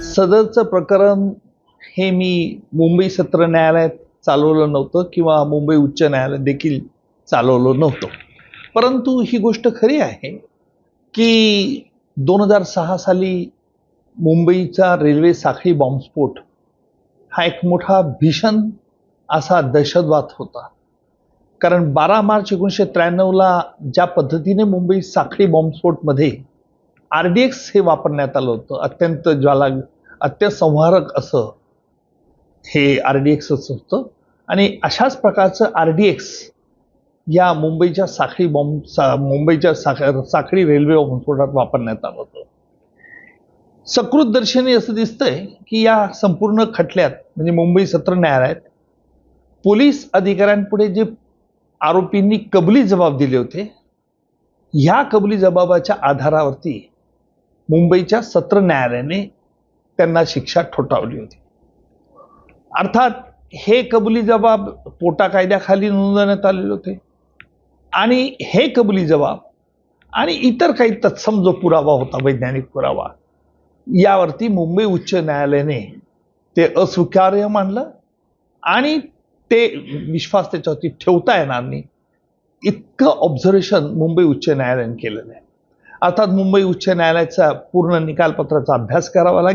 सदरचं प्रकरण हे मी मुंबई सत्र न्यायालयात चालवलं नव्हतं किंवा मुंबई उच्च न्यायालयात देखील चालवलं नव्हतं. परंतु ही गोष्ट खरी आहे की दोन हजार सहा साली मुंबईचा रेल्वे साखळी बॉम्बस्फोट हा एक मोठा भीषण असा दहशतवाद होता. कारण बारा मार्च एकोणीसशे त्र्याण्णवला ज्या पद्धतीने मुंबई साखळी बॉम्बस्फोटमध्ये आर डी एक्स हे वापरण्यात आलं होतं. अत्यंत ज्वाला अत्यंत संहारक असं हे आर डी एक्सच होतं. आणि अशाच प्रकारचं आर डी एक्स या मुंबईच्या साखळी बॉम्ब सा मुंबईच्या साख साखळी रेल्वे बॉम्बस्फोटात वापरण्यात आलं होतं. सकृत दर्शनी असं दिसतंय की या संपूर्ण खटल्यात म्हणजे मुंबई सत्र न्यायालयात पोलीस अधिकाऱ्यांपुढे जे आरोपींनी कबली जबाब दिले होते ह्या कबली जबाबाच्या आधारावरती मुंबईच्या सत्र न्यायालयाने त्यांना शिक्षा ठोठावली होती. अर्थात हे कबुली जबाब पोटा कायद्याखाली नोंदवण्यात आलेले होते. आणि हे कबुली जबाब आणि इतर काही तत्सम जो पुरावा होता वैज्ञानिक पुरावा यावरती मुंबई उच्च न्यायालयाने ते अस्वीकार्य मानलं आणि ते विश्वास त्याच्यावरती ठेवता येणार नाही. इतकं ऑब्झर्वेशन मुंबई उच्च न्यायालयाने केलेलं आहे. अर्थात मुंबई उच्च न्यायालयाचा पूर्ण निकालपत्राचा अभ्यास करावा लागेल.